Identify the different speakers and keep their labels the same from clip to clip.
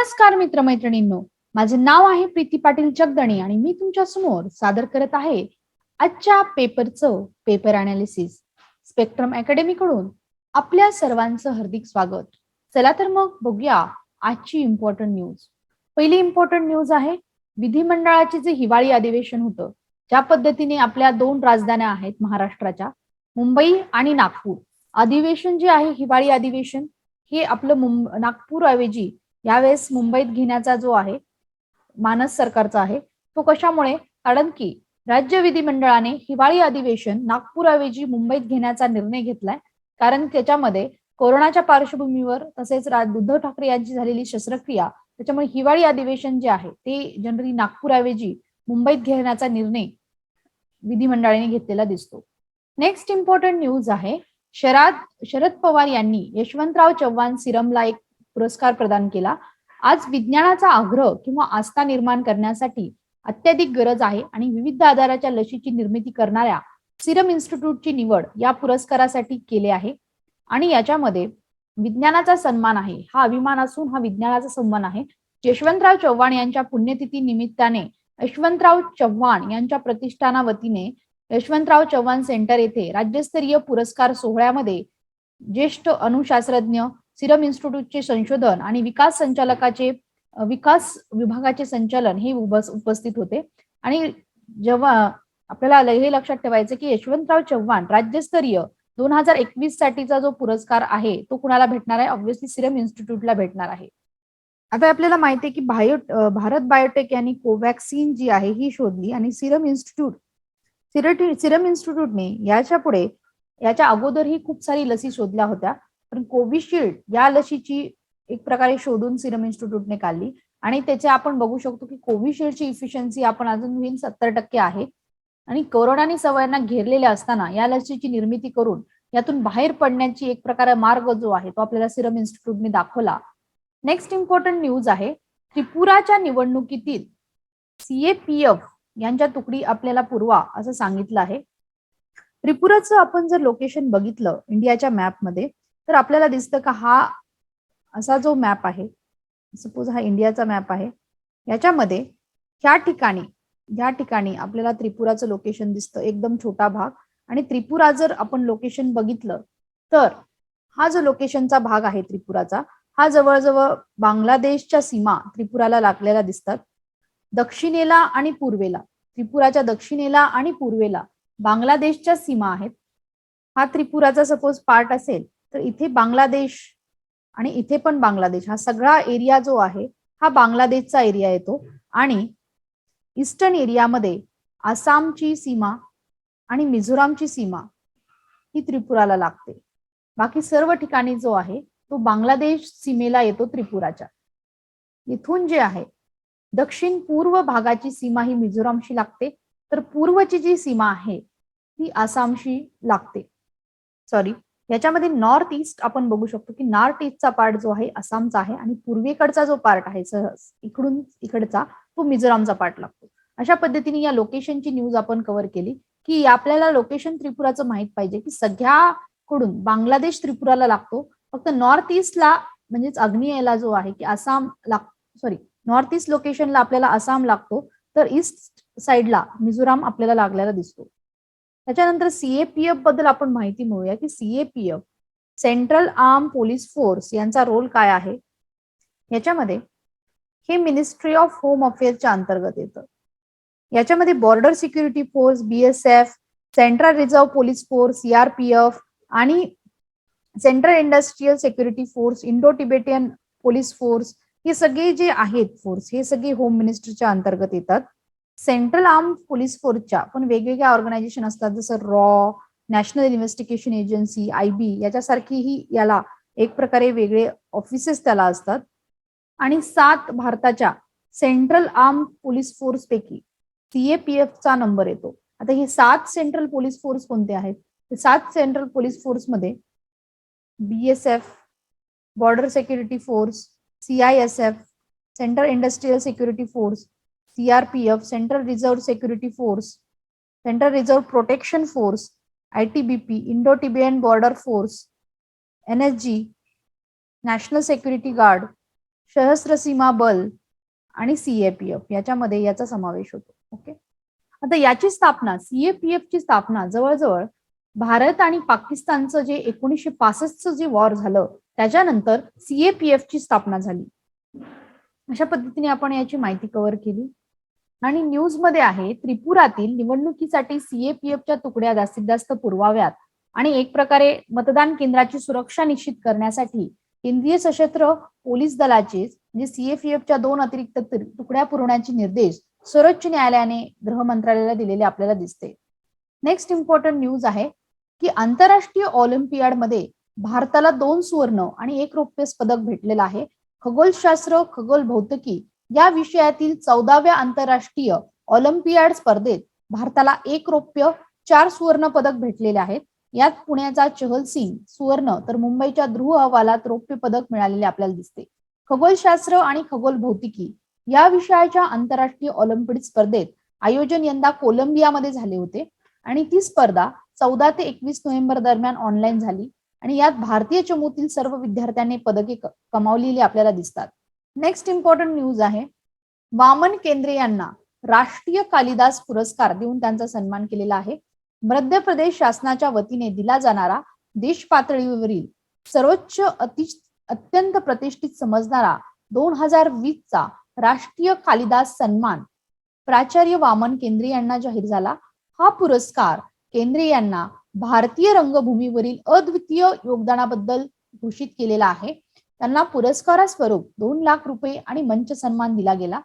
Speaker 1: नमस्कार मित्रमैत्रिणींनो. माझे नाव आहे प्रीती पाटील जगदणी आणि मी तुमच्यासमोर सादर करत आहे आजच्या पेपरचं पेपर अनालिसिस स्पेक्ट्रम अकॅडमी कडून आपल्या सर्वांचं हार्दिक स्वागत. चला तर मग बघूया आजची इम्पॉर्टंट न्यूज पहिली इम्पॉर्टंट न्यूज आहे विधिमंडळाचे जे हिवाळी अधिवेशन होतं ज्या पद्धतीने आपल्या दोन राजधान्या आहेत महाराष्ट्राच्या मुंबई आणि नागपूर. अधिवेशन जे आहे हिवाळी अधिवेशन हे आपलं मुंब नागपूर ऐवजी यावेळेस मुंबईत घेण्याचा जो आहे मानस सरकारचा आहे तो कशामुळे? कारण की राज्य विधिमंडळाने हिवाळी अधिवेशन नागपूरऐवजी मुंबईत घेण्याचा निर्णय घेतलाय. कारण त्याच्यामध्ये कोरोनाच्या पार्श्वभूमीवर तसेच उद्धव ठाकरे यांची झालेली शस्त्रक्रिया त्याच्यामुळे हिवाळी अधिवेशन जे आहे ते जनरली नागपूरऐवजी मुंबईत घेण्याचा निर्णय विधिमंडळाने घेतलेला दिसतो. नेक्स्ट इम्पॉर्टंट न्यूज आहे शरद शरद पवार यांनी यशवंतराव चव्हाण सिरमला एक पुरस्कार प्रदान केला. आज विज्ञानाचा आग्रह किंवा आस्था निर्माण करण्यासाठी अत्याधिक गरज आहे आणि विविध आजाराच्या लशीची निर्मिती करणाऱ्या सिरम इन्स्टिट्यूटची निवड या पुरस्कारासाठी केले आहे. आणि याच्यामध्ये विज्ञानाचा सन्मान आहे हा अभिमान असून हा विज्ञानाचा सन्मान आहे. यशवंतराव चव्हाण यांच्या पुण्यतिथी निमित्ताने यशवंतराव चव्हाण यांच्या प्रतिष्ठाना वतीने यशवंतराव चव्हाण सेंटर येथे राज्यस्तरीय पुरस्कार सोहळ्यामध्ये ज्येष्ठ अणुशास्त्रज्ञ सिरम इन्स्टिट्यूटचे संशोधन आणि विकास संचालकाचे विकास विभागाचे संचालन हे उपस्थित होते. आणि जेव्हा आपल्याला हे लक्षात ठेवायचं की यशवंतराव चव्हाण राज्यस्तरीय दोन हजार एकवीस साठीचा जो पुरस्कार आहे तो कुणाला भेटणार आहे? ऑब्व्हियसली सिरम इन्स्टिट्यूटला भेटणार आहे. आता आपल्याला माहिती आहे की बायो भारत बायोटेक यांनी कोवॅक्सिन जी आहे ही शोधली आणि सिरम इन्स्टिट्यूट सिरम इन्स्टिट्यूटने याच्यापुढे याच्या अगोदरही खूप सारी लसी शोधल्या होत्या. पण कोविशिल्ड या लशीची एक प्रकारे शोधून सिरम इन्स्टिट्यूटने काढली. आणि त्याचे आपण बघू शकतो की कोविशिल्डची इफिशियन्सी आपण अजून सत्तर टक्के आहे. आणि कोरोनाने सवयांना घेरलेल्या असताना या लसीची निर्मिती करून यातून बाहेर पडण्याची एक प्रकारे मार्ग जो आहे तो आपल्याला सिरम इन्स्टिट्यूटने दाखवला. नेक्स्ट इम्पॉर्टंट न्यूज आहे त्रिपुराच्या निवडणुकीतील सीएपीएफ यांच्या तुकडी आपल्याला पुरवा असं सांगितलं आहे. त्रिपुराचं आपण जर लोकेशन बघितलं इंडियाच्या मॅपमध्ये तर आपल्याला दिसतं का हा असा जो मॅप आहे सपोज हा इंडियाचा मॅप आहे याच्यामध्ये ह्या ठिकाणी या ठिकाणी आपल्याला त्रिपुराचं लोकेशन दिसतं एकदम छोटा भाग. आणि त्रिपुरा जर आपण लोकेशन बघितलं तर हा जो लोकेशनचा भाग आहे त्रिपुराचा हा जवळजवळ बांगलादेशच्या सीमा त्रिपुराला लागलेल्या दिसतात. दक्षिणेला आणि पूर्वेला त्रिपुराच्या दक्षिणेला आणि पूर्वेला बांगलादेशच्या सीमा आहेत. हा त्रिपुराचा सपोज पार्ट असेल तर इथे बांगलादेश आणि इथे पण बांगलादेश हा सगळा एरिया जो आहे हा बांगलादेशचा एरिया येतो. आणि ईस्टर्न एरियामध्ये आसामची सीमा आणि मिझोरामची सीमा ही त्रिपुराला लागते. बाकी सर्व ठिकाणी जो आहे तो बांगलादेश सीमेला येतो त्रिपुराच्या. इथून जे आहे दक्षिण पूर्व भागाची सीमा ही मिझोरामशी लागते. तर पूर्वची जी सीमा आहे ती आसामशी लागते. सॉरी याच्यामध्ये नॉर्थ ईस्ट आपण बघू शकतो की नॉर्थ ईस्टचा पार्ट जो आहे आसामचा आहे आणि पूर्वेकडचा जो पार्ट आहे सहज इकडून इकडचा तो मिझोरामचा पार्ट लागतो. अशा पद्धतीने या लोकेशनची न्यूज आपण कव्हर केली की आपल्याला लोकेशन त्रिपुराचं माहीत पाहिजे की सगळ्याकडून बांगलादेश त्रिपुराला लागतो. फक्त नॉर्थ ईस्टला म्हणजेच अग्नियला जो आहे की आसाम लाग सॉरी नॉर्थ ईस्ट लोकेशनला आपल्याला आसाम लागतो. तर ईस्ट साइडला मिझोराम आपल्याला लागलेला दिसतो. त्याच्यानंतर सीएपीएफबद्दल आपण माहिती मिळूया की CAPF central arm police force यांचा रोल काय आहे? याच्यामध्ये हे मिनिस्ट्री ऑफ होम अफेअर्सच्या अंतर्गत येतं. याच्यामध्ये border security force BSF central reserve police force CRPF आणि central industrial security force Indo Tibetan police force हे सगळे जे आहेत फोर्स हे सगळे होम मिनिस्ट्रीच्या अंतर्गत येतात. सेंट्रल आर्म पोलीस फोर्सच्या पण वेगवेगळ्या ऑर्गनायझेशन असतात जसं raw national investigation agency I B याच्यासारखीही याला एक प्रकारे वेगळे ऑफिसेस त्याला असतात. आणि सात भारताच्या सेंट्रल आर्म पोलीस फोर्स पैकी सीएपीएफचा नंबर येतो. आता हे सात सेंट्रल पोलीस फोर्स कोणते आहेत? सात central police फोर्समध्ये BSF border security force CISF central industrial security force CRPF central reserve security force central reserve protection force ITBP Indo Tibetan border force NSG national security guard Sashastra Seema Bal आणि CAPF याच्यामध्ये याचा समावेश होतो. Okay आता याची स्थापना CAPF ची स्थापना जवळजवळ भारत आणि पाकिस्तानचं जे एकोणीसशे पासष्टचं जे वॉर झालं त्याच्यानंतर सीएपीएफ ची स्थापना झाली. अशा पद्धतीने आपण याची माहिती कव्हर केली. आणि न्यूजमध्ये आहे त्रिपुरातील निवडणुकीसाठी सीएपीएफच्या तुकड्या जास्तीत जास्त पुरवाव्यात. आणि एक प्रकारे मतदान केंद्राची सुरक्षा निश्चित करण्यासाठी केंद्रीय सशस्त्र पोलीस दलाचे म्हणजे सीएपीएफच्या दोन अतिरिक्त तुकड्या पुरवण्याचे निर्देश सर्वोच्च न्यायालयाने गृह मंत्रालयाला दिलेले आपल्याला दिसते. नेक्स्ट इम्पॉर्टंट न्यूज आहे की आंतरराष्ट्रीय ऑलिम्पियाडमध्ये भारताला दोन सुवर्ण आणि एक रौप्य पदक भेटलेलं आहे. खगोलशास्त्र खगोल भौतिकी या विषयातील चौदाव्या आंतरराष्ट्रीय ऑलिम्पियाड स्पर्धेत भारताला एक रौप्य चार सुवर्ण पदक भेटलेले आहेत. यात पुण्याचा चहल सिंग सुवर्ण तर मुंबईच्या ध्रुव अहवालात रौप्य पदक मिळालेले आपल्याला दिसते. खगोलशास्त्र आणि खगोल भौतिकी या विषयाच्या आंतरराष्ट्रीय ऑलिम्पिक स्पर्धेत आयोजन यंदा कोलंबियामध्ये झाले होते. आणि ती स्पर्धा चौदा ते एकवीस नोव्हेंबर दरम्यान ऑनलाईन झाली. आणि यात भारतीय चमूतील सर्व विद्यार्थ्यांनी पदके कमावलेली आपल्याला दिसतात. नेक्स्ट इम्पॉर्टंट न्यूज आहे. वामन केंद्रे यांना राष्ट्रीय कालिदास पुरस्कार देऊन त्यांचा सन्मान केलेला आहे. मध्य प्रदेश शासनाच्या वतीने दिला जाणारा देश पातळीवरील सर्वोच्च अति अत्यंत प्रतिष्ठित समजणारा दोन हजार वीसचा राष्ट्रीय कालिदास सन्मान प्राचार्य वामन केंद्रे यांना जाहीर झाला. हा पुरस्कार केंद्रे यांना भारतीय रंगभूमीवरील अद्वितीय योगदानाबद्दल घोषित केलेला आहे. त्यांना पुरस्कारास्वरूप दोन लाख रुपये आणि मंच सन्मान दिला गेला.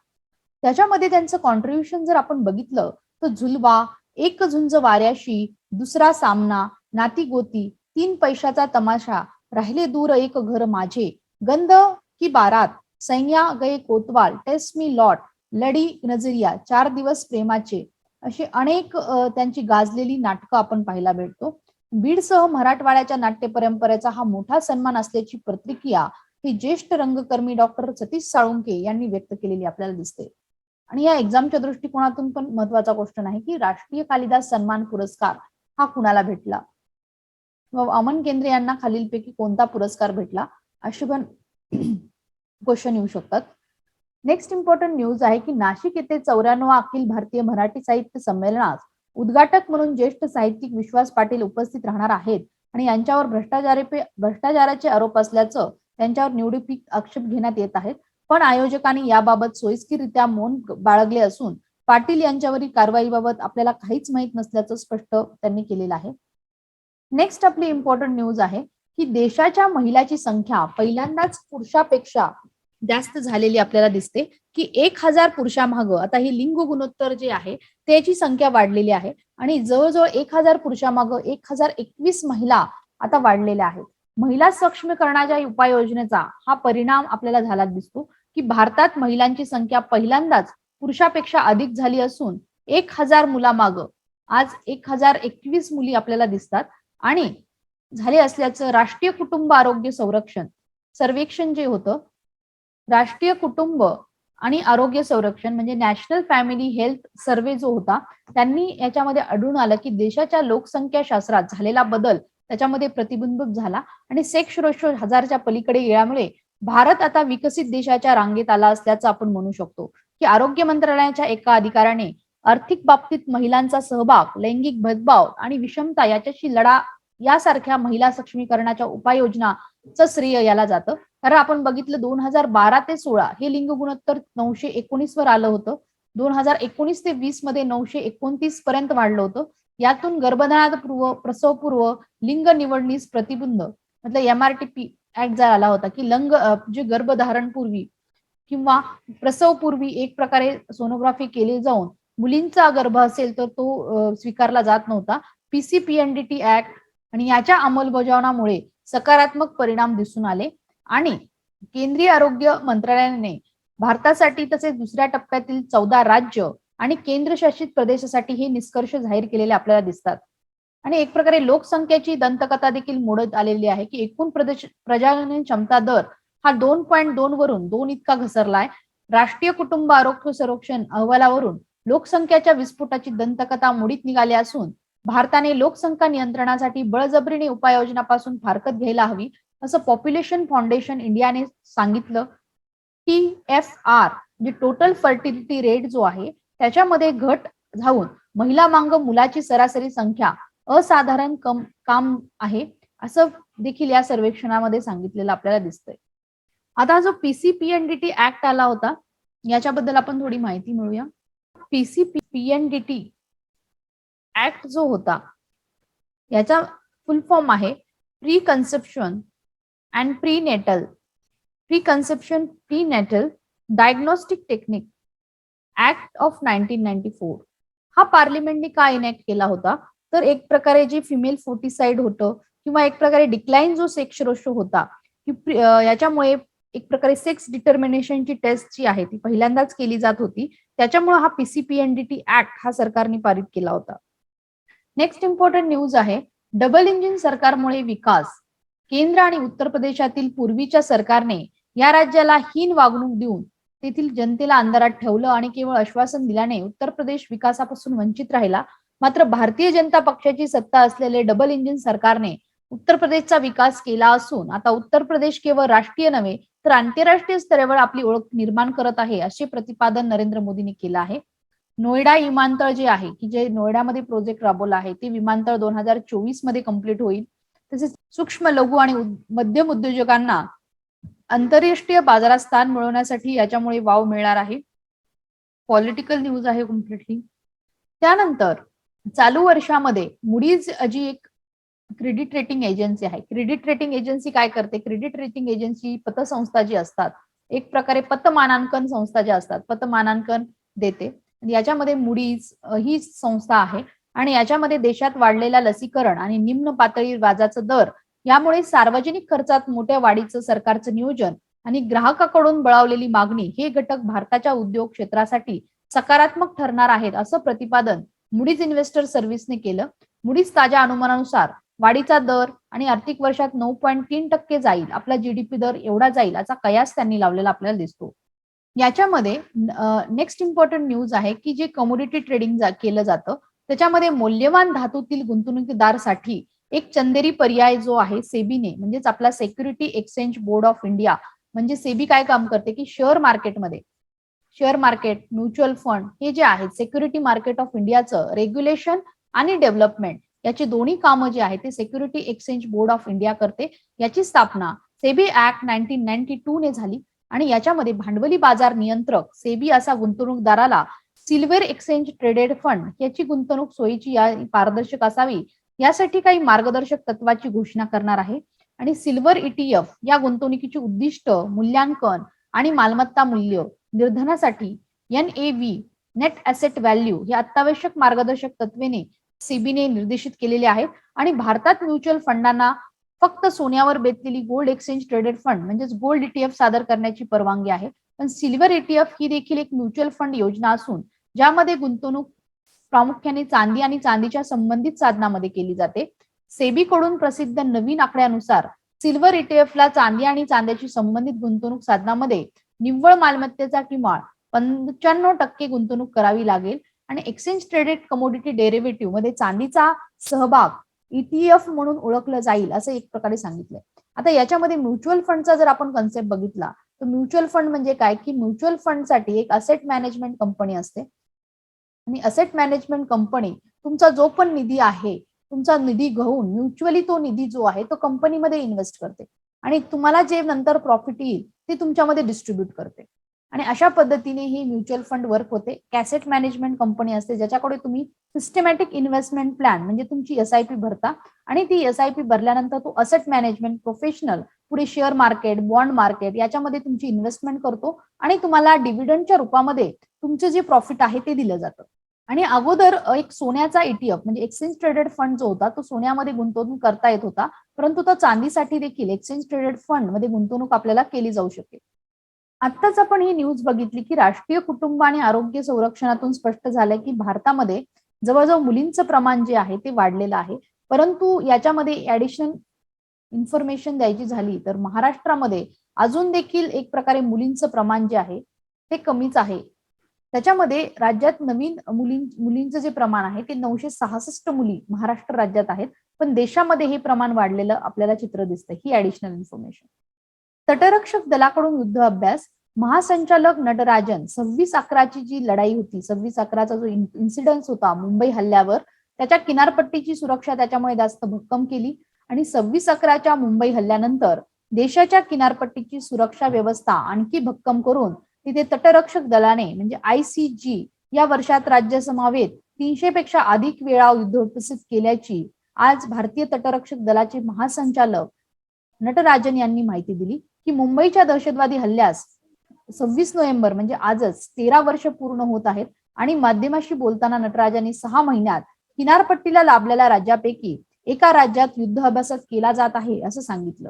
Speaker 1: त्याच्यामध्ये त्यांचं कॉन्ट्रीब्युशन जर आपण बघितलं तर झुलवा एक झुंज वाऱ्याशी दुसरा सामना नाती गोती तीन पैशाचा तमाशा राहिले दूर एक घर माझे गंध की बारात सैन्या गए कोतवाल टेस्ट मी लॉट लडी नजरिया चार दिवस प्रेमाचे अशी अनेक त्यांची गाजलेली नाटकं आपण पाहायला भेटतो बीडसह मराठवाड्याच्या नाट्य परंपरेचा हा मोठा सन्मान असल्याची प्रतिक्रिया ही ज्येष्ठ रंगकर्मी डॉक्टर सतीश साळुंके यांनी व्यक्त केलेली आपल्याला दिसते. आणि या एक्झामच्या दृष्टिकोनातून पण महत्त्वाचा गोष्ट नाही की राष्ट्रीय कालिदास सन्मान पुरस्कार हा कुणाला भेटला? व अमन केंद्रे यांना खालीलपैकी कोणता पुरस्कार भेटला? अशी पण क्वेश्चन येऊ शकतात. नेक्स्ट इम्पॉर्टंट न्यूज आहे की नाशिक येथे चौऱ्याण्णव अखिल भारतीय मराठी साहित्य संमेलनात उद्घाटक म्हणून ज्येष्ठ साहित्यिक विश्वास पाटील उपस्थित राहणार आहेत. आणि यांच्यावर भ्रष्टाचारे भ्रष्टाचाराचे आरोप असल्याचं त्यांच्यावर निवडणुकीत आक्षेप घेण्यात येत आहेत. पण आयोजकांनी याबाबत सोयीस्कीरित्या मौन बाळगले असून पाटील यांच्यावरील कारवाईबाबत आपल्याला काहीच माहीत नसल्याचं स्पष्ट त्यांनी केलेलं आहे. नेक्स्ट आपली इम्पॉर्टंट न्यूज आहे की देशाच्या महिलाची संख्या पहिल्यांदाच पुरुषापेक्षा जास्त झालेली आपल्याला दिसते की एक हजार पुरुषामाग आता ही लिंग गुणोत्तर जे आहे त्याची संख्या वाढलेली आहे. आणि जवळजवळ एक हजार पुरुषामाग एक हजार एकवीस महिला आता वाढलेल्या आहेत. महिला सक्षमीकरणाच्या उपाययोजनेचा हा परिणाम आपल्याला झाला दिसतो की भारतात महिलांची संख्या पहिल्यांदाच पुरुषापेक्षा अधिक झाली असून एक हजार मुलामाग आज एक हजार एकवीस मुली आपल्याला दिसतात. आणि झाले असल्याचं राष्ट्रीय कुटुंब आरोग्य संरक्षण सर्वेक्षण जे होतं राष्ट्रीय कुटुंब आणि आरोग्य संरक्षण म्हणजे नॅशनल फॅमिली हेल्थ सर्वे जो होता त्यांनी याच्यामध्ये आढळून आलं की देशाच्या लोकसंख्या शास्त्रात झालेला बदल त्याच्यामध्ये प्रतिबिंबित झाला. आणि सेक्स रेशो हजारच्या पलीकडे गेल्यामुळे भारत आता विकसित देशाच्या रांगेत आला असल्याचं आपण म्हणू शकतो. की आरोग्य मंत्रालयाच्या एका अधिकाऱ्याने आर्थिक बाबतीत महिलांचा सहभाग लैंगिक भेदभाव आणि विषमता याच्याशी लढा यासारख्या महिला सक्षमीकरणाच्या उपाययोजनाचं श्रेय याला जातं. कारण आपण बघितलं दोन हजार बारा ते सोळा हे लिंग गुणोत्तर नऊशे एकोणीस वर आलं होतं. दोन हजार एकोणीस ते वीसमध्ये नऊशे एकोणतीस पर्यंत वाढलं होतं. यातून गर्भधारणपूर्व प्रसवपूर्व लिंग निवडणीस प्रतिबंध मतलब M R T P act जर आला होता की लंग जे गर्भधारण पूर्वी किंवा प्रसवपूर्वी एक प्रकारे सोनोग्राफी केली जाऊन मुलींचा गर्भ असेल तर तो स्वीकारला जात नव्हता. पीसीपीएनडीटी ऍक्ट आणि याच्या अंमलबजावणामुळे सकारात्मक परिणाम दिसून आले. आणि केंद्रीय आरोग्य मंत्रालयाने भारतासाठी तसेच दुसऱ्या टप्प्यातील चौदा राज्य आणि केंद्रशासित प्रदेशासाठी हे निष्कर्ष जाहीर केलेले आपल्याला दिसतात. आणि एक प्रकारे लोकसंख्येची दंतकथा देखील मोडत आलेली आहे की एकूण प्रदेश प्रजनन क्षमता दर हा दोन पॉईंट दोन वरून दोन इतका घसरलाय. राष्ट्रीय कुटुंब आरोग्य संरक्षण अहवालावरून लोकसंख्येच्या विस्फोटाची दंतकथा मोडीत निघाली असून भारताने लोकसंख्या नियंत्रणासाठी बळजबरीने उपाययोजनापासून फारकत घ्यायला हवी असं पॉप्युलेशन फाउंडेशन इंडियाने सांगितलं. टी एफ आर म्हणजे टोटल फर्टिलिटी रेट जो आहे त्याच्यामध्ये घट जाऊन महिला मांग मुलाची सरासरी संख्या असाधारण कम काम आहे असं देखील या सर्वेक्षणामध्ये सांगितलेलं आपल्याला दिसतंय. आता जो पीसीपीएनडीटी ऍक्ट आला होता याच्याबद्दल आपण थोडी माहिती मिळूया. पीसीपीएनडीटी ऍक्ट जो होता याचा फुल फॉर्म आहे preconception and prenatal preconception prenatal diagnostic technique act of nineteen ninety four हा पार्लिमेंटने का इनॅक्ट केला होता? तर एक प्रकारे जे फिमेल फोर्टिसाइड होतं किंवा एक प्रकारे डिक्लाईन जो सेक्स रेशो होता की याच्यामुळे एक प्रकारे सेक्स डिटर्मिनेशनची टेस्ट जी आहे ती पहिल्यांदाच केली जात होती. त्याच्यामुळे हा पीसीपीएनडीटी ऍक्ट हा सरकारने पारित केला होता. नेक्स्ट इम्पॉर्टंट न्यूज आहे डबल इंजिन सरकारमुळे विकास. केंद्र आणि उत्तर प्रदेशातील पूर्वीच्या सरकारने या राज्याला हीन वागणूक देऊन तेथील जनतेला अंधारात ठेवलं आणि केवळ आश्वासन दिल्याने उत्तर प्रदेश विकासापासून वंचित राहिला. मात्र भारतीय जनता पक्षाची सत्ता असलेले डबल इंजिन सरकारने उत्तर प्रदेशचा विकास केला असून आता उत्तर प्रदेश केवळ राष्ट्रीय नव्हे तर आंतरराष्ट्रीय स्तरावर आपली ओळख निर्माण करत आहे असे प्रतिपादन नरेंद्र मोदींनी केलं आहे. नोएडा विमानतळ जे आहे की जे नोएडामध्ये प्रोजेक्ट राबवला आहे ते विमानतळ दोन हजार चोवीसमध्ये कंप्लीट होईल. तसेच सूक्ष्म लघु आणि मध्यम उद्योजकांना आंतरराष्ट्रीय बाजारात स्थान मिळवण्यासाठी याच्यामुळे वाव मिळणार आहे. पॉलिटिकल न्यूज आहे कम्प्लिटली त्यानंतर चालू वर्षामध्ये मुडीज जी एक क्रेडिट रेटिंग एजन्सी आहे. क्रेडिट रेटिंग एजन्सी काय करते? क्रेडिट रेटिंग एजन्सी पतसंस्था जी असतात एक प्रकारे पतमानांकन संस्था ज्या असतात पतमानांकन देते. याच्यामध्ये मुडीज ही संस्था आहे. आणि याच्यामध्ये देशात वाढलेला लसीकरण आणि निम्न पातळी व्याजाचा दर यामुळे सार्वजनिक खर्चात मोठ्या वाढीचं सरकारचं नियोजन आणि ग्राहकाकडून बळावलेली मागणी हे घटक भारताच्या उद्योग क्षेत्रासाठी सकारात्मक ठरणार आहेत असं प्रतिपादन मुडीज इन्व्हेस्टर सर्व्हिसने केलं. मुडीज ताज्या अनुमानानुसार वाढीचा दर आणि आर्थिक वर्षात नऊ पॉईंट तीन टक्के जाईल आपला जीडीपी दर एवढा जाईल असा कयास त्यांनी लावलेला आपल्याला दिसतो. याच्यामध्ये नेक्स्ट इम्पॉर्टंट न्यूज आहे की जे कमोडिटी ट्रेडिंग केलं जातं त्याच्यामध्ये मौल्यवान धातूतील गुंतवणुकीदारसाठी एक चंदेरी पर्याय जो आहे सेबीने म्हणजेच आपला security exchange board of India म्हणजे सेबी काय काम करते की शेअर मार्केटमध्ये शेअर मार्केट म्युच्युअल फंड हे जे आहेत सेक्युरिटी मार्केट ऑफ इंडियाचं रेग्युलेशन आणि डेव्हलपमेंट याची दोन्ही कामं जी आहेत ते security exchange board of India करते. याची स्थापना SEBI act nineteen ninety two ने झाली आणि याच्यामध्ये भांडवली बाजार नियंत्रक सेबी असा गुंतवणूकदाराला सिल्वर एक्सचेंज ट्रेडेड फंड याची गुंतवणूक सोयीची या पारदर्शक असावी यासाठी काही मार्गदर्शक तत्वाची घोषणा करणार आहे. आणि सिल्वर ईटीएफ या गुंतवणुकीची उद्दिष्ट मूल्यांकन आणि मालमत्ता मूल्य निर्धनासाठी N A V net asset value हे अत्यावश्यक मार्गदर्शक तत्वेने सेबीने निर्देशित केलेले आहेत. आणि भारतात म्युच्युअल फंडांना फक्त सोन्यावर बेतलेली गोल्ड एक्सचेंज ट्रेडेड फंड म्हणजेच गोल्ड ईटीएफ सादर करण्याची परवानगी आहे. पण सिल्वर ईटीएफ ही देखील एक म्युच्युअल फंड योजना असून ज्यामध्ये गुंतवणूक प्रामुख्याने चांदी आणि चांदीच्या संबंधित साधनामध्ये केली जाते. सेबीकडून प्रसिद्ध नवीन आकड्यानुसार सिल्वर ईटीएफला चांदी आणि चांद्याची संबंधित गुंतवणूक साधनामध्ये निव्वळ मालमत्तेचा किमान पंच्याण्णव टक्के गुंतवणूक करावी लागेल आणि एक्सचेंज ट्रेडेड कमोडिटी डेरिव्हेटिव्हमध्ये चांदीचा सहभाग ईटीएफ म्हणून ओळखलं जाईल असं एक प्रकारे सांगितलंय. आता याच्यामध्ये म्युच्युअल फंडचा जर आपण कन्सेप्ट बघितला तर म्युच्युअल फंड म्हणजे काय? की म्युच्युअल फंडसाठी एक असेट मॅनेजमेंट कंपनी असते. आणि असेट मॅनेजमेंट कंपनी तुमचा जो पण निधी आहे तुमचा निधी घेऊन म्युच्युअली तो निधी जो आहे तो कंपनीमध्ये इन्व्हेस्ट करते. आणि तुम्हाला जे नंतर प्रॉफिट येईल ते तुमच्यामध्ये डिस्ट्रीब्यूट करते. आणि अशा पद्धतीने ही म्युच्युअल फंड वर्क होते. कॅसेट मॅनेजमेंट कंपनी असते ज्याच्याकडे तुम्ही सिस्टमॅटिक इन्व्हेस्टमेंट प्लॅन म्हणजे तुमची एसआयपी भरता आणि ती एसआयपी भरल्यानंतर तो असेट मॅनेजमेंट प्रोफेशनल पुढे शेअर मार्केट बॉन्ड मार्केट याच्यामध्ये तुमची इन्व्हेस्टमेंट करतो आणि तुम्हाला डिव्हिडंडच्या रूपामध्ये तुमचं जे प्रॉफिट आहे ते दिलं जातं. आणि अगोदर एक सोन्याचा ईटीएफ म्हणजे एक्सचेंज ट्रेडेड फंड जो होता तो सोन्यामध्ये गुंतवणूक करता येत होता परंतु तो चांदीसाठी देखील एक्सचेंज ट्रेडेड फंडमध्ये गुंतवणूक आपल्याला केली जाऊ शकते आत्ताच आपण ही न्यूज बघितली की राष्ट्रीय कुटुंब आणि आरोग्य संरक्षणातून स्पष्ट झालंय की भारतामध्ये जवळजवळ मुलींचं प्रमाण जे आहे ते वाढलेलं आहे. परंतु याच्यामध्ये ऍडिशनल इन्फॉर्मेशन द्यायची झाली तर महाराष्ट्रामध्ये अजून देखील एक प्रकारे मुलींचं प्रमाण जे आहे ते कमीच आहे. त्याच्यामध्ये राज्यात नवीन मुलीं मुलींचं जे प्रमाण आहे ते नऊशे सहासष्ट मुली महाराष्ट्र राज्यात आहेत. पण देशामध्ये हे प्रमाण वाढलेलं आपल्याला चित्र दिसतं ही ऍडिशनल इन्फॉर्मेशन तटरक्षक दलाकडून युद्ध अभ्यास महासंचालक नटराजन सव्वीस अकराची जी लढाई होती सव्वीस अकराचा जो इन्सिडन्स होता मुंबई हल्ल्यावर त्याच्या किनारपट्टीची सुरक्षा त्याच्यामुळे जास्त भक्कम केली आणि सव्वीस अकराच्या मुंबई हल्ल्यानंतर देशाच्या किनारपट्टीची सुरक्षा व्यवस्था आणखी भक्कम करून तिथे तटरक्षक दलाने म्हणजे आय सी जी या वर्षात राज्य समावेत तीनशे पेक्षा अधिक वेळा युद्धोपस्थित केल्याची आज भारतीय तटरक्षक दलाचे महासंचालक नटराजन यांनी माहिती दिली. की मुंबईच्या दहशतवादी हल्ल्यास सव्वीस नोव्हेंबर म्हणजे आजच तेरा वर्ष पूर्ण होत आहेत आणि माध्यमाशी बोलताना नटराजांनी सहा महिन्यात किनारपट्टीला लाभलेल्या राज्यापैकी एका राज्यात युद्ध अभ्यासात केला जात आहे असं सांगितलं.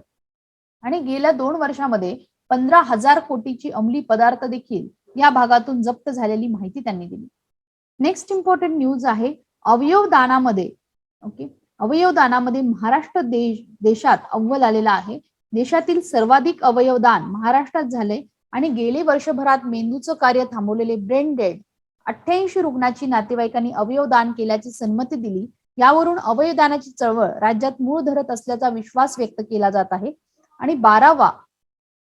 Speaker 1: आणि गेल्या दोन वर्षामध्ये पंधरा हजार कोटीची अंमली पदार्थ देखील या भागातून जप्त झालेली माहिती त्यांनी दिली. नेक्स्ट इम्पॉर्टंट न्यूज आहे अवयव दानामध्ये ओके अवयव दानामध्ये महाराष्ट्र देश देशात अव्वल आलेला आहे. देशातील सर्वाधिक अवयवदान महाराष्ट्रात झाले आणि गेले वर्षभरात मेंदूचं कार्य थांबवलेले ब्रेन डेड अठ्ठ्याऐंशी रुग्णाची नातेवाईकांनी अवयवदान केल्याची संमती दिली यावरून अवयवदानाची चळवळ राज्यात मूळ धरत असल्याचा विश्वास व्यक्त केला जात आहे. आणि बारावा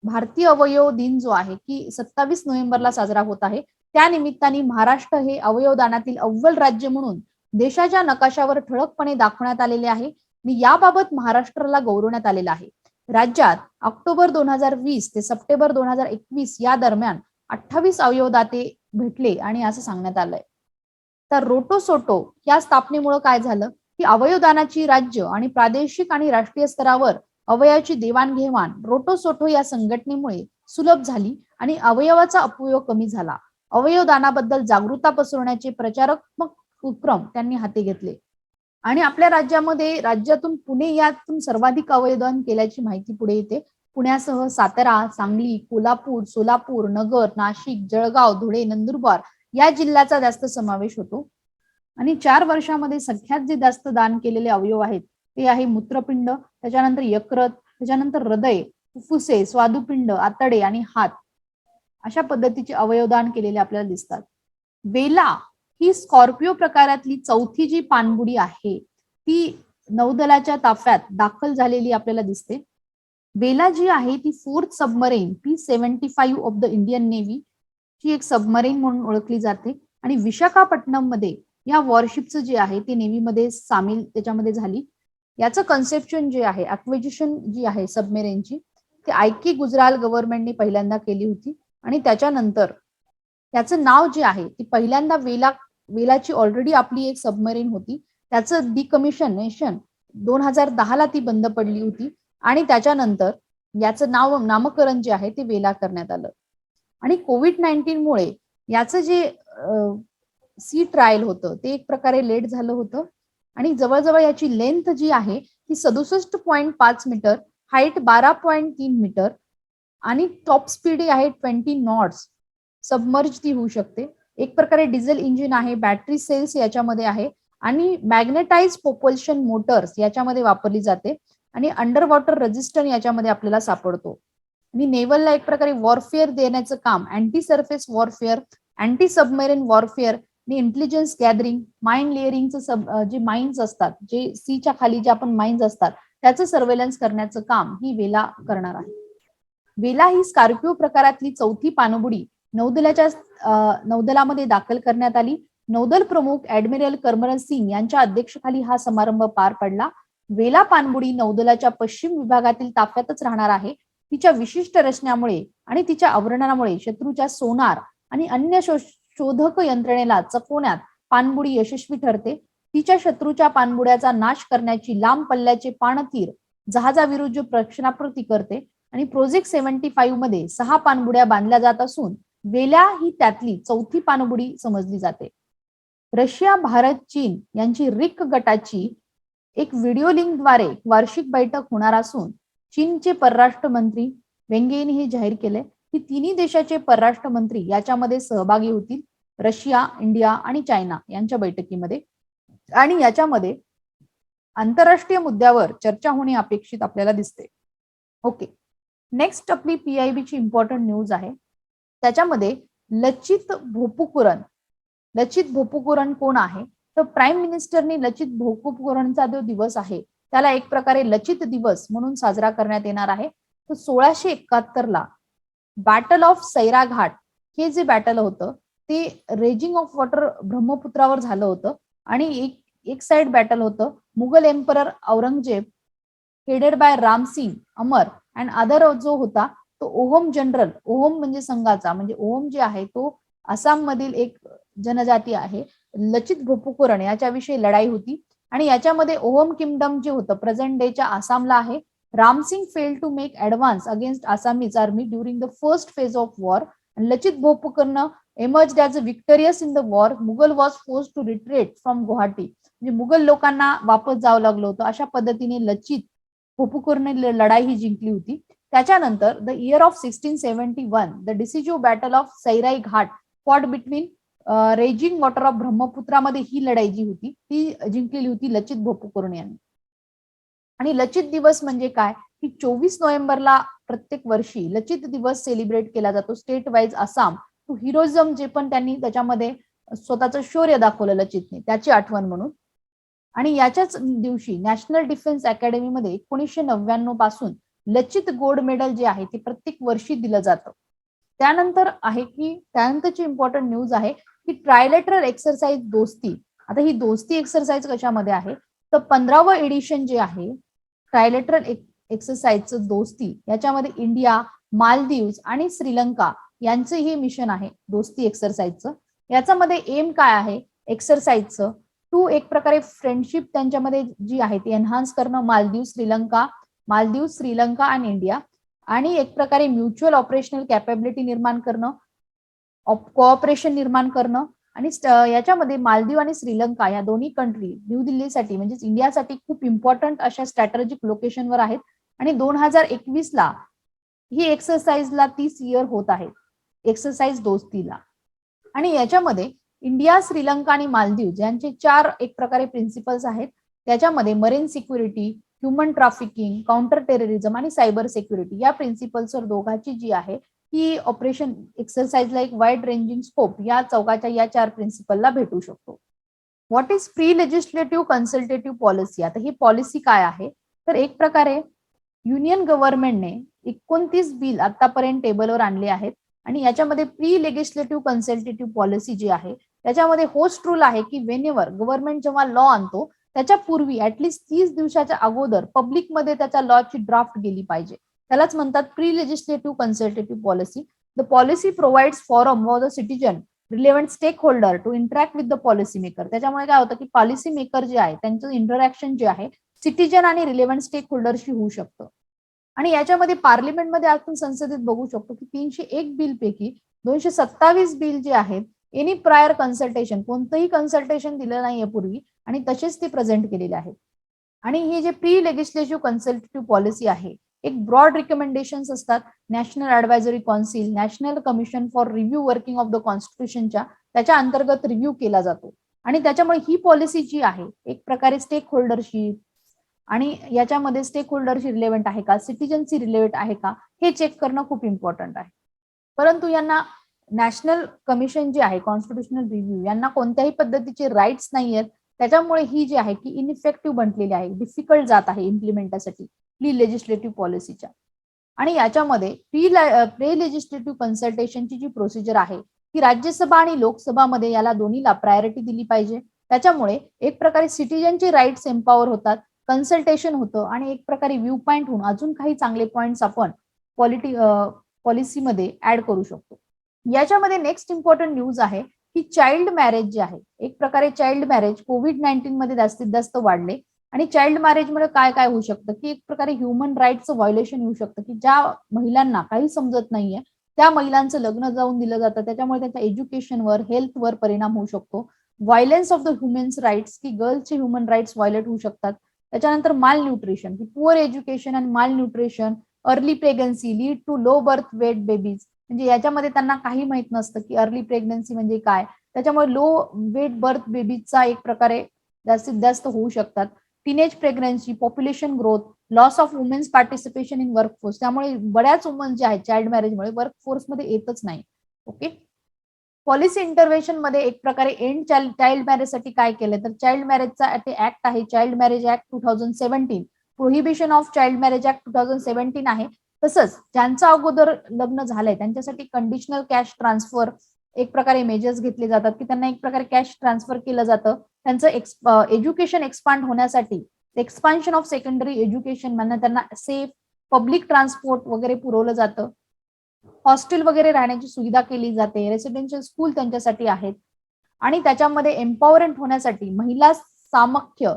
Speaker 1: भारतीय अवयव दिन जो आहे की सत्तावीस नोव्हेंबरला साजरा होत आहे त्या निमित्ताने महाराष्ट्र हे अवयवदानातील अव्वल राज्य म्हणून देशाच्या नकाशावर ठळकपणे दाखवण्यात आलेले आहे. आणि याबाबत महाराष्ट्राला गौरवण्यात आलेलं आहे. राज्यात ऑक्टोबर दोन हजार वीस ते सप्टेंबर दोन हजार एकवीस या दरम्यान अठ्ठावीस अवयवदाते भेटले आणि असं सांगण्यात आलंय. तर रोटो सोटो या स्थापनेमुळे काय झालं? की अवयवदानाची राज्य आणि प्रादेशिक आणि राष्ट्रीय स्तरावर अवयवाची देवाणघेवाण रोटो सोटो या संघटनेमुळे सुलभ झाली आणि अवयवाचा अपयोग कमी झाला. अवयवदानाबद्दल जागरूकता पसरवण्याचे प्रचारात्मक उपक्रम त्यांनी हाती घेतले. आणि आपल्या राज्यामध्ये राज्यातून पुणे यातून सर्वाधिक अवयवदान केल्याची माहिती पुढे येते. पुण्यासह सातारा सांगली कोल्हापूर सोलापूर नगर नाशिक जळगाव धुळे नंदुरबार या जिल्ह्याचा जास्त समावेश होतो. आणि चार वर्षामध्ये सगळ्यात जे जास्त दान केलेले अवयव आहेत ते आहे मूत्रपिंड त्याच्यानंतर यकृत त्याच्यानंतर हृदय फुफ्फुसे स्वादुपिंड आतडे आणि हात अशा पद्धतीचे अवयवदान केलेले आपल्याला दिसतात. वेला ही स्कॉर्पिओ प्रकारातली चौथी जी पाणबुडी आहे ती नौदलाच्या ताफ्यात दाखल झालेली आपल्याला दिसते. वेला जी आहे ती fourth submarine P seventy five of the Indian navy ची एक सबमरीन म्हणून ओळखली जाते. आणि विशाखापट्टणममध्ये या वॉरशिपचं जे आहे ते नेव्हीमध्ये सामील त्याच्यामध्ये झाली. याचं कन्सेप्शन जे आहे अक्विजिशन जी आहे सबमेरिनची ते आयकी गुजराल गव्हर्नमेंटने पहिल्यांदा केली होती. आणि त्याच्यानंतर त्याचं नाव जे आहे ती पहिल्यांदा वेला वेलाची ऑलरेडी आपली एक सबमरीन होती. त्याचं डिकमिशनेशन दोन हजार दहाला ती बंद पडली होती. आणि त्याच्यानंतर याचं नाव नामकरण जे आहे ते वेला करण्यात आलं. आणि कोविड नाईन्टीन मुळे याचं जे सी ट्रायल होतं ते एक प्रकारे लेट झालं होतं. आणि जवळजवळ याची लेंथ जी आहे ती सदुसष्ट पॉईंट पाच मीटर हाईट बारा पॉईंट तीन मीटर आणि टॉप स्पीड आहे ट्वेंटी नॉट्स सबमर्ज ती होऊ शकते. एक प्रकारे डिझेल इंजिन आहे बॅटरी सेल्स याच्यामध्ये आहे आणि मॅग्नेटाइज पोपल्शन मोटर्स याच्यामध्ये वापरली जाते आणि अंडर वॉटर रेजिस्टन याच्यामध्ये आपल्याला सापडतो. आणि नेव्हलला एक प्रकारे वॉरफेअर देण्याचं काम anti surface warfare anti submarine warfare आणि इंटेलिजन्स गॅदरिंग माइंड लेअरिंगचं सब जे माइन्स असतात जे सीच्या खाली जे आपण माइन्स असतात त्याचं सर्वेलन्स करण्याचं काम ही वेला करणार आहे. वेला ही स्कॉर्पिओ प्रकारातली चौथी पाणबुडी नौदलाच्या नौदलामध्ये दाखल करण्यात आली. नौदल प्रमुख ऍडमिरल कर्मरल सिंग यांच्या अध्यक्षतेखाली हा समारंभ पार पडला. वेला पाणबुडी नौदलाच्या पश्चिम विभागातील ताफ्यातच राहणार आहे. तिच्या विशिष्ट रचण्यामुळे आणि तिच्या आवरणामुळे शत्रूच्या सोनार आणि अन्य शोधक यंत्रणेला चकवण्यात पाणबुडी यशस्वी ठरते. तिच्या शत्रूच्या पाणबुड्याचा नाश करण्याची लांब पल्ल्याचे पाणतीर जहाजाविरुद्ध प्रक्षणाप्रती करते आणि प्रोजेक्ट सेव्हन्टी फाईव्हमध्ये सहा पाणबुड्या बांधल्या जात असून वेल्या ही त्यातली चौथी पाणबुडी समजली जाते. रशिया भारत चीन यांची रिक गटाची एक व्हिडिओ लिंकद्वारे वार्षिक बैठक होणार असून चीनचे परराष्ट्र मंत्री वेंगेनी हे जाहीर केले. की तिन्ही देशाचे परराष्ट्र मंत्री याच्यामध्ये सहभागी होतील. रशिया इंडिया आणि चायना यांच्या बैठकीमध्ये. आणि याच्यामध्ये आंतरराष्ट्रीय मुद्द्यावर चर्चा होणे अपेक्षित आपल्याला दिसते. ओके. नेक्स्ट आपली पीआयबी ची इम्पॉर्टंट न्यूज आहे. त्याच्यामध्ये लचित भोपुकुरण लचित भोपुकुरण कोण आहे? तर प्राईम मिनिस्टरनी लचित भोपुकुरणचा जो दिवस आहे त्याला एक प्रकारे लचित दिवस म्हणून साजरा करण्यात येणार आहे. तर सोळाशे एकाहत्तर ला बॅटल ऑफ सैरा घाट हे जे बॅटल होतं ते रेजिंग ऑफ वॉटर ब्रह्मपुत्रावर झालं होतं. आणि एक एक साइड बॅटल होतं Mughal emperor Aurangzeb headed by Ramsingh Amar and other जो होता तो ओहम जनरल ओहम म्हणजे संघाचा म्हणजे ओहम जे आहे तो आसाम मधील एक जनजाती आहे लचित भोपुकुरण याच्याविषयी लढाई होती. आणि याच्यामध्ये ओहम किंगडम जे होतं प्रेझेंट डेच्या आसामला आहे. Ramsingh fail to make advance against Assamese army during the first phase of war Lachit भोपकर्ण emerge as a victorious in the war Mughal was force to retreat from Guwahati म्हणजे मुघल लोकांना वापस जावं लागलं होतं. अशा पद्धतीने लचित भोपुकरने लढाई ही जिंकली होती. त्याच्यानंतर the year of sixteen seventy one the decisive battle of Saraighat fought between raging water of ब्रह्मपुत्रामध्ये ही लढाई जी होती ती जिंकलेली होती लचित भोपूकर्ण यांनी. आणि लचित दिवस म्हणजे काय? की चोवीस नोव्हेंबरला प्रत्येक वर्षी लचित दिवस सेलिब्रेट केला जातो. State wise Assam to heroism जे पण त्यांनी त्याच्यामध्ये स्वतःचं शौर्य दाखवलं लचितने त्याची आठवण म्हणून. आणि याच्याच दिवशी नॅशनल डिफेन्स अकॅडमीमध्ये एकोणीसशे नव्याण्णवपासून लचित गोल्ड मेडल जे आहे ते प्रत्येक वर्षी दिलं जातं. त्यानंतर आहे की त्यानंतरची इम्पॉर्टंट न्यूज आहे की ट्रायलेटरल एक्सरसाइज दोस्ती. आता ही दोस्ती एक्सरसाइज कशामध्ये आहे? तर पंधरावं एडिशन जे आहे ट्रायलेटरल एक्सरसाइजचं दोस्ती याच्यामध्ये इंडिया मालदीव्स आणि श्रीलंका यांचं हे मिशन आहे दोस्ती एक्सरसाइजचं याच्यामध्ये एम काय आहे? एक्सरसाइजचं टू एक प्रकारे फ्रेंडशिप त्यांच्यामध्ये जी आहे ती एनहान्स करणं. मालदीव श्रीलंका मालदीव श्रीलंका आणि इंडिया. आणि एक प्रकारे म्युच्युअल ऑपरेशनल कॅपेबिलिटी निर्माण करणं कोऑपरेशन निर्माण करणं आणि याच्यामध्ये मालदीव आणि श्रीलंका या दोन्ही कंट्री न्यू दिल्लीसाठी म्हणजेच इंडियासाठी खूप इम्पॉर्टंट अशा स्ट्रॅटेजिक लोकेशनवर आहेत. आणि दोन हजार एकवीस ला ही एक्सरसाइजला तीस इयर होत आहे एक्सरसाइज दोस्तीला. आणि याच्यामध्ये इंडिया श्रीलंका आणि मालदीव यांचे चार एक प्रकारे प्रिन्सिपल्स आहेत त्याच्यामध्ये marine security human trafficking counter terrorism आणि सायबर सिक्युरिटी या प्रिन्सिपल्सवर दोघांची जी आहे ही ऑपरेशन एक्सरसाइजला एक वाईड रेंजिंग स्कोप या चौकाच्या या चार प्रिन्सिपलला भेटू शकतो. What is pre legislative consultative policy आता ही पॉलिसी काय आहे? तर एक प्रकारे युनियन गव्हर्नमेंटने एकोणतीस बिल आतापर्यंत टेबलवर आणले आहेत आणि याच्यामध्ये प्री लेजिस्लेटिव्ह कन्सल्टेटिव्ह पॉलिसी जी आहे त्याच्यामध्ये होस्ट रूल आहे की वेनेवर गव्हर्नमेंट जेव्हा लॉ आणतो त्याच्या पूर्वी ऍटलिस्ट तीस दिवसाच्या अगोदर पब्लिकमध्ये त्याच्या लॉची ड्राफ्ट गेली पाहिजे. त्यालाच म्हणतात pre legislative consultative policy the policy provides forum for the citizen relevant stakeholder to interact with the policy maker त्याच्यामुळे काय होतं की पॉलिसी मेकर जे आहे त्यांचं इंटरॅक्शन जे आहे सिटीजन आणि रिलेव्हंट स्टेक होल्डरशी होऊ शकतं. आणि याच्यामध्ये पार्लिमेंटमध्ये आपण संसदेत बघू शकतो की तीनशे एक बिल पैकी दोनशे सत्तावीस बिल जे आहेत एनी प्रायर कन्सल्टेशन कोणतंही कन्सल्टेशन दिलं नाहीये पूर्वी आणि तसेच ते प्रेझेंट केलेले आहेत आणि हे जे प्री लेगिस्लेटिव्ह कन्सल्टेटिव्ह पॉलिसी आहे एक ब्रॉड रिकमेंडेशन असतात. National advisory council national commission for review working of the कॉन्स्टिट्यूशनच्या त्याच्या अंतर्गत रिव्ह्यू केला जातो. आणि त्याच्यामुळे ही पॉलिसी जी आहे एक प्रकारे स्टेक होल्डरशिप आणि याच्यामध्ये स्टेक होल्डरशी रिलेव्हंट आहे का सिटीजनशी रिलेव्हंट आहे का हे चेक करणं खूप इम्पॉर्टंट आहे. परंतु यांना नॅशनल कमिशन जे आहे कॉन्स्टिट्युशनल रिव्ह्यू यांना कोणत्याही पद्धतीचे राईट्स नाही आहेत त्याच्यामुळे ही जी आहे की इनइफेक्टिव्ह बनलेली आहे. डिफिकल्ट जात आहे इम्प्लिमेंटासाठी प्री लेजिस्लेटिव्ह पॉलिसीच्या आणि याच्यामध्ये प्री प्री लेजिस्लेटिव्ह कन्सल्टेशनची जी प्रोसिजर आहे ती राज्यसभा आणि लोकसभामध्ये याला दोन्हीला प्रायोरिटी दिली पाहिजे. त्याच्यामुळे एक प्रकारे सिटीजनचे राईट्स एम्पॉवर होतात कन्सल्टेशन होतं आणि एक प्रकारे व्ह्यू पॉईंट होऊन अजून काही चांगले पॉईंट्स आपण पॉलिटी पॉलिसीमध्ये ऍड करू शकतो. याच्यामध्ये नेक्स्ट इम्पॉर्टंट न्यूज आहे की चाइल्ड मॅरेज जे आहे एक प्रकारे चाइल्ड मॅरेज कोविड नाईन्टीन मध्ये जास्तीत जास्त वाढले. आणि चाइल्ड मॅरेजमुळे काय काय होऊ शकतं? की एक प्रकारे ह्युमन राईटचं व्हायोलेशन होऊ शकतं. की ज्या महिलांना काही समजत नाहीये त्या महिलांचं लग्न जाऊन दिलं जातं. त्याच्यामुळे त्यांच्या एज्युकेशनवर हेल्थवर परिणाम होऊ शकतो. Violence of the humans rights की गर्ल्सचे ह्युमन राईट्स व्हायलेट होऊ शकतात. त्याच्यानंतर माल न्यूट्रिशन की पुअर एज्युकेशन आणि malnutrition early pregnancy lead to low birth weight babies म्हणजे याच्यामध्ये त्यांना काही माहीत नसतं की अर्ली प्रेग्नन्सी म्हणजे काय. त्याच्यामुळे लो वेट बर्थ बेबीजचा एक प्रकारे जास्तीत जास्त होऊ शकतात. Teenage pregnancy population growth loss of women's participation in workforce त्यामुळे बऱ्याच वुमन जे आहेत चाइल्ड मॅरेजमुळे वर्कफोर्समध्ये येतच नाही. ओके पॉलिसी इंटरव्हेन्शनमध्ये एक प्रकारे एंड चाइल्ड मॅरेजसाठी काय केलं तर चाइल्ड मॅरेजचा ऍक्ट आहे. Child marriage act two thousand seventeen prohibition of child marriage act two thousand seventeen आहे. तसंच ज्यांचा अगोदर लग्न झालंय त्यांच्यासाठी कंडिशनल कॅश ट्रान्सफर एक प्रकारे मेजर्स घेतले जातात की त्यांना एक प्रकारे कॅश ट्रान्सफर केलं जातं. त्यांचं एज्युकेशन एक्सपांड होण्यासाठी एक्सपान्शन ऑफ सेकंडरी एज्युकेशन म्हणजे त्यांना सेफ पब्लिक ट्रान्सपोर्ट वगैरे पुरवलं जातं. हॉस्टेल वगैरे राहण्याची सुविधा केली जाते. रेसिडेन्शियल स्कूल त्यांच्यासाठी आहेत. आणि त्याच्यामध्ये एम्पॉवरंट होण्यासाठी महिला सामख्य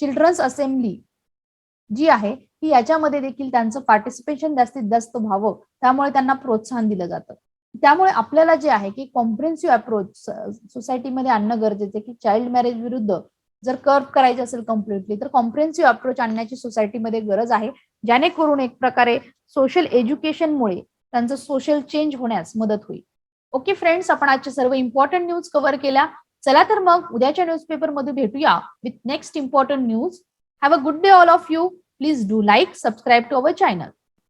Speaker 1: चिल्ड्रन्स असेंब्ली जी आहे ती याच्यामध्ये देखील त्यांचं पार्टिसिपेशन जास्तीत जास्त व्हावं त्यामुळे त्यांना प्रोत्साहन दिलं जातं. त्यामुळे आपल्याला जे आहे की कॉम्प्रिहेन्सिव्ह अप्रोच सोसायटीमध्ये आणणं गरजेचं आहे की चाइल्ड मॅरेज विरुद्ध जर कर्व करायचे असेल कम्प्लिटली तर कॉम्प्रिहेन्सिव्ह अप्रोच आणण्याची सोसायटीमध्ये गरज आहे जेणेकरून एक प्रकारे सोशल एज्युकेशनमुळे त्यांचं सोशल चेंज होण्यास मदत होईल. ओके फ्रेंड्स आपण आजच्या सर्व इम्पॉर्टंट न्यूज कव्हर केल्या. चला तर मग उद्याच्या न्यूजपेपरमध्ये भेटूया with next important news Have a good day all of you. Please do like, subscribe to our channel.